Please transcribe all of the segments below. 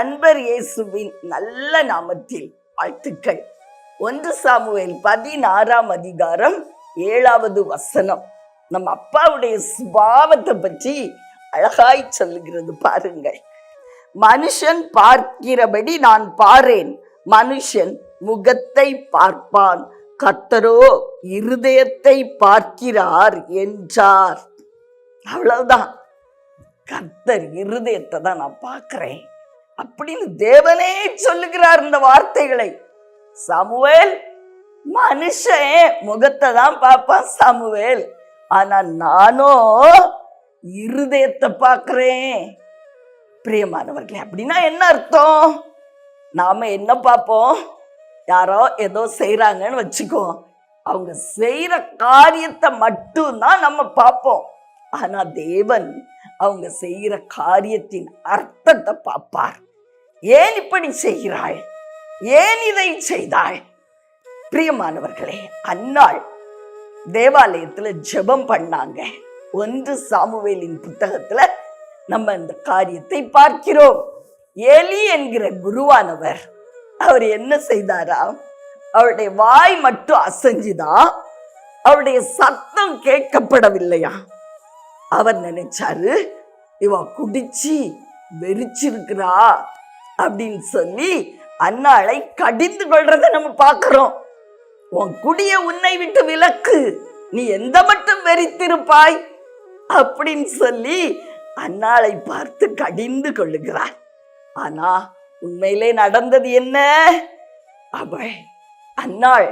அன்பர் இயேசுவின் நல்ல நாமத்தில் வாழ்த்துக்கள். ஒன்று சாமுவேல் பதினாறாம் அதிகாரம் ஏழாவது வசனம். நம்ம அப்பாவுடைய சுபாவத்தை பற்றி அழகாய் சொல்லுகிறது பாருங்கள். மனுஷன் பார்க்கிறபடி நான் பாரேன். மனுஷன் முகத்தை பார்ப்பான். கத்தரோ இருதயத்தை பார்க்கிறார் என்றார். அவ்வளவுதான். கத்தர் இருதயத்தை தான் நான் பார்க்கிறேன். அப்படின்னு தேவனே சொல்லுகிறார் இந்த வார்த்தைகளை. சமுவேல் மனுஷன் முகத்தை தான் பார்ப்பான் சமுவேல். ஆனா நானும் இருதயத்தை பார்க்கிறேன். பிரியமானவர்களே அப்படின்னா என்ன அர்த்தம்? நாம என்ன பார்ப்போம்? யாரோ ஏதோ செய்கிறாங்கன்னு வச்சுக்கோ. அவங்க செய்யற காரியத்தை மட்டும்தான் நம்ம பார்ப்போம். ஆனா தேவன் அவங்க செய்கிற காரியத்தின் அர்த்தத்தை பார்ப்பார். ஏன் இப்படி செய்கிறாள் ஏன் இதை செய்தாள் பிரியமானவர்களே அன்னாள் தேவாலயத்துல ஜெபம் பண்ணாங்க. ஒன்று சாமுவேலின் புத்தகத்துல நம்ம இந்த காரியத்தை பார்க்கிறோம். ஏலி என்கிற குருவானவர் அவர் என்ன செய்தாராம் அவருடைய வாய் மட்டும் அசைஞ்சுதான் அவருடைய சத்தம் கேட்கப்படவில்லையா? அவர் நினைச்சாரு இவ குடிச்சு வெறிச்சிருக்கிறா அப்படின்னு சொல்லி அன்னாளை கடிந்து கொள்றதை நம்ம பார்க்கிறோம். உன் குடிய உன்னை விட்டு விலக்கு நீ எந்த மட்டும் வெறித்திருப்பாய்? அப்படின்னு சொல்லி அன்னாளை பார்த்து கடிந்து கொள்ளுகிறார். ஆனா உண்மையிலே நடந்தது என்ன? அவள் அன்னாள்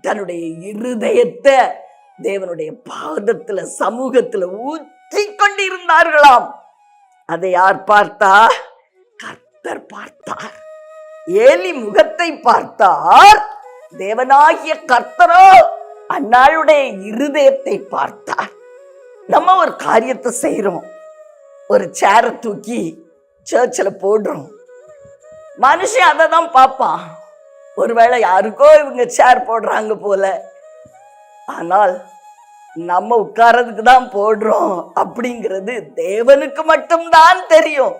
தன்னுடைய இருதயத்தை தேவனுடைய பாதத்துல சமூகத்துல ஊற்றி கொண்டிருந்தார்களாம். அதை யார் பார்த்தா? கர்த்தர் பார்த்தார். ஏலி முகத்தை பார்த்தார். தேவனாகிய கர்த்தரோ அந்நாளுடைய இருதயத்தை பார்த்தார். நம்ம ஒரு காரியத்தை செய்கிறோம் ஒரு சேரை தூக்கி சர்ச்சில் போடுறோம். மனுஷன் அதை தான் பார்ப்பான். ஒருவேளை யாருக்கோ இவங்க சேர் போடுறாங்க போல. ஆனால் நம்ம உட்கார்றதுக்கு தான் போடுறோம் அப்படிங்கிறது தேவனுக்கு மட்டும்தான் தெரியும்.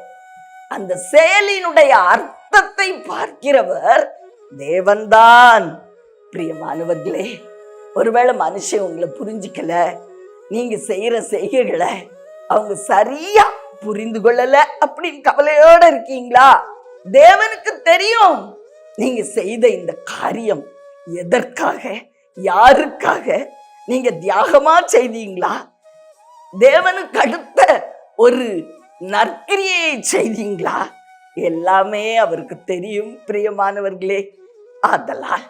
அந்த செயலினுடைய அர்த்தத்தை பார்க்கிறவர் தேவன்தான். பிரியமானவர்களே ஒருவேளை மனுஷன் உங்களை புரிஞ்சிக்கல நீங்க செய்யற செய்கைகளை அவங்க சரியா புரிந்து கொள்ளல அப்படின்னு கவலையோட இருக்கீங்களா? தேவனுக்கு தெரியும் நீங்க செய்த இந்த காரியம் எதற்காக யாருக்காக நீங்க தியாகமா செய்தீங்களா? தேவனுக்கு அடுத்த ஒரு நற்கிரியை செய்தீங்களா? எல்லாமே அவருக்கு தெரியும் பிரியமானவர்களே. ஆதலால்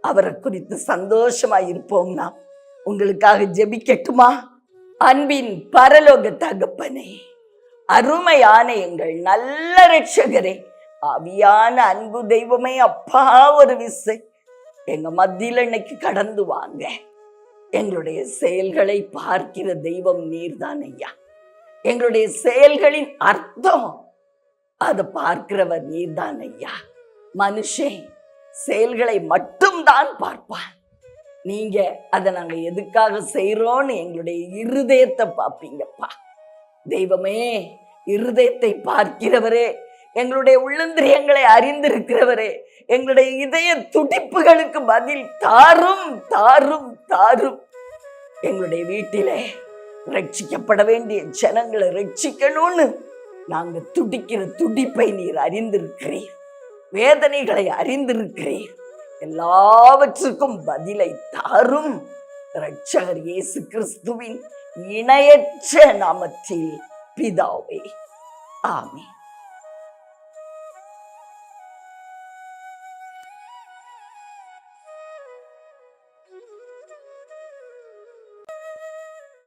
அவரை குறித்து சந்தோஷமா இருப்போம் நாம். உங்களுக்காக ஜெபிக்கட்டுமா? அன்பின் பரலோக தகப்பனே அருமையான எங்கள் நல்ல ரட்சகரே அவியான அன்பு தெய்வமே அப்பா ஒரு விசை. எங்க மத்தியில் இன்னைக்கு கடந்து வாங்க. எங்களுடைய செயல்களை பார்க்கிற தெய்வம் நீர்தான் ஐயா. எங்களுடைய செயல்களின் அர்த்தம் அதை பார்க்கிறவர் நீர்தான் ஐயா. மனுஷன் செயல்களை மட்டும்தான் பார்ப்பான் நீங்க அதை நாங்க எதுக்காக செய்யறோம்னு எங்களுடைய இருதயத்தை பார்ப்பீங்கப்பா. தெய்வமே இருதயத்தை பார்க்கிறவரே எங்களுடைய உள்ளந்திரியங்களை அறிந்திருக்கிறவரே எங்களுடைய இதய துடிப்புகளுக்கு பதில் தாரும் தாரும் தாரும். எங்களுடைய வீட்டிலே ரட்சிக்கப்பட வேண்டிய ஜனங்களை ரட்சிக்கணும்னு நாங்க துடிக்கிற துடிப்பை நீர் அறிந்திருக்கிறீர். வேதனைகளை அறிந்திருக்கிறீர். எல்லாவற்றுக்கும் பதிலை தாரும். ரட்சகர் இயேசு கிறிஸ்துவின் இணையற்ற நாமத்தில் பிதாவே. ஆமே